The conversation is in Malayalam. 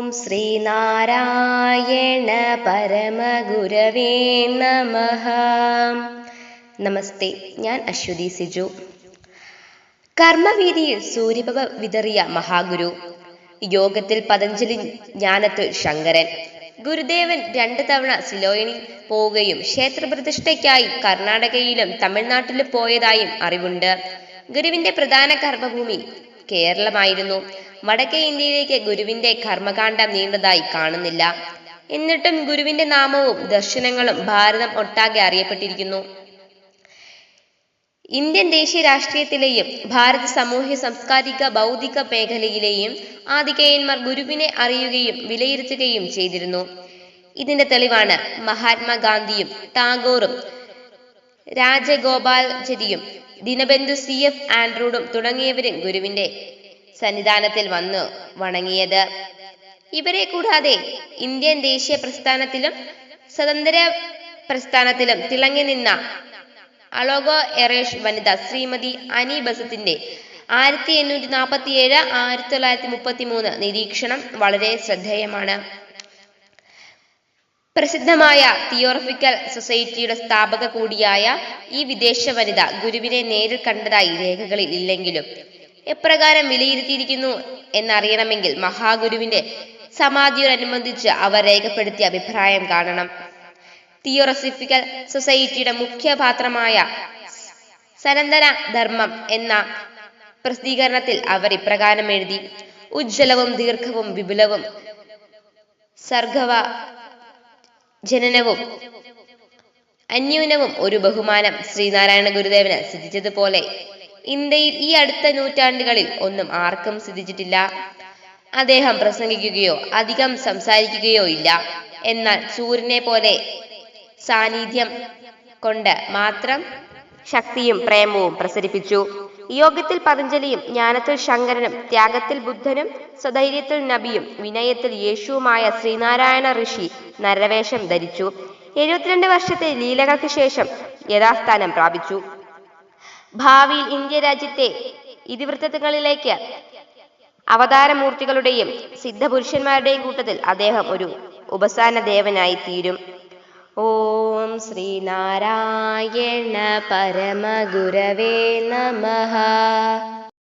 ഓം ശ്രീനാരായണ പരമഗുരവേ നമ നമസ്തേ ഞാൻ അശ്വതി സിജു. കർമ്മവീതിയിൽ സൂര്യഭവ വിതറിയ മഹാഗുരു യോഗത്തിൽ പതഞ്ജലി ജ്ഞാനത്തിൽ ശങ്കരൻ ഗുരുദേവൻ രണ്ടു തവണ സിലോയിനി പോവുകയും ക്ഷേത്രപ്രതിഷ്ഠയ്ക്കായി കർണാടകയിലും തമിഴ്നാട്ടിലും പോയതായും അറിവുണ്ട്. ഗുരുവിന്റെ പ്രധാന കർമ്മഭൂമി കേരളമായിരുന്നു. വടക്കേ ഇന്ത്യയിലേക്ക് ഗുരുവിന്റെ കർമ്മകാണ്ഡം നീണ്ടതായി കാണുന്നില്ല. എന്നിട്ടും ഗുരുവിന്റെ നാമവും ദർശനങ്ങളും ഭാരതം ഒട്ടാകെ അറിയപ്പെട്ടിരിക്കുന്നു. ഇന്ത്യൻ ദേശീയ രാഷ്ട്രീയത്തിലെയും ഭാരത സാമൂഹ്യ സാംസ്കാരിക ബൗദ്ധിക മേഖലയിലെയും ആദികേയന്മാർ ഗുരുവിനെ അറിയുകയും വിലയിരുത്തുകയും ചെയ്തിരുന്നു. ഇതിന്റെ തെളിവാണ് മഹാത്മാഗാന്ധിയും ടാഗോറും രാജഗോപാൽചരിയും ദിനബന്ധു സി എഫ് ആൻഡ്രൂഡും തുടങ്ങിയവരും ഗുരുവിന്റെ സന്നിധാനത്തിൽ വന്നു വണങ്ങിയത്. ഇവരെ കൂടാതെ ഇന്ത്യൻ ദേശീയ പ്രസ്ഥാനത്തിലും സ്വതന്ത്ര പ്രസ്ഥാനത്തിലും തിളങ്ങി നിന്ന അലോഗോ എറേഷ് വനിത ശ്രീമതി അനി ബസത്തിന്റെ ആയിരത്തി എണ്ണൂറ്റി നാൽപ്പത്തി ആയിരത്തി തൊള്ളായിരത്തി മുപ്പത്തി മൂന്ന് നിരീക്ഷണം വളരെ ശ്രദ്ധേയമാണ്. പ്രസിദ്ധമായ തിയോറഫിക്കൽ സൊസൈറ്റിയുടെ സ്ഥാപക കൂടിയായ ഈ വിദേശ വനിത ഗുരുവിനെ നേരിൽ കണ്ടതായി രേഖകളിൽ ഇല്ലെങ്കിലും എപ്രകാരം വിലയിരുത്തിയിരിക്കുന്നു എന്നറിയണമെങ്കിൽ മഹാഗുരുവിന്റെ സമാധിയോടനുബന്ധിച്ച് അവർ രേഖപ്പെടുത്തിയ അഭിപ്രായം കാണണം. തിയോറസിഫിക്കൽ സൊസൈറ്റിയുടെ മുഖ്യപാത്രമായ സനന്തന ധർമ്മം എന്ന പ്രസിദ്ധീകരണത്തിൽ അവർ ഇപ്രകാരം എഴുതി ഉജ്ജ്വലവും ദീർഘവും വിപുലവും സർഗവ ജനനവും അന്യൂനവും ഒരു ബഹുമാനം ശ്രീനാരായണ ഗുരുദേവന് സിദ്ധിച്ചതുപോലെ ഇന്ത്യയിൽ ഈ അടുത്ത നൂറ്റാണ്ടുകളിൽ ഒന്നും ആർക്കും സിദ്ധിച്ചിട്ടില്ല. അദ്ദേഹം പ്രസംഗിക്കുകയോ അധികം സംസാരിക്കുകയോ ഇല്ല. എന്നാൽ സൂര്യനെ പോലെ സാന്നിധ്യം കൊണ്ട് മാത്രം ശക്തിയും പ്രേമവും പ്രസരിപ്പിച്ചു. യോഗത്തിൽ പതഞ്ജലിയും ജ്ഞാനത്തിൽ ശങ്കരനും ത്യാഗത്തിൽ ബുദ്ധനും സ്വധൈര്യത്തിൽ നബിയും വിനയത്തിൽ യേശുവുമായ ശ്രീനാരായണ ഋഷി നരവേഷം ധരിച്ചു. എഴുപത്തിരണ്ട് വർഷത്തെ ലീലകൾക്ക് ശേഷം യഥാസ്ഥാനം പ്രാപിച്ചു. ഭാവിയിൽ ഇന്ത്യ രാജ്യത്തെ ഇതിവൃത്തങ്ങളിലേക്ക് അവതാരമൂർത്തികളുടെയും സിദ്ധപുരുഷന്മാരുടെയും കൂട്ടത്തിൽ അദ്ദേഹം ഒരു ഉപസാന ദേവനായി തീരും ॐ श्रीनारायणपरमगुरवे नमः।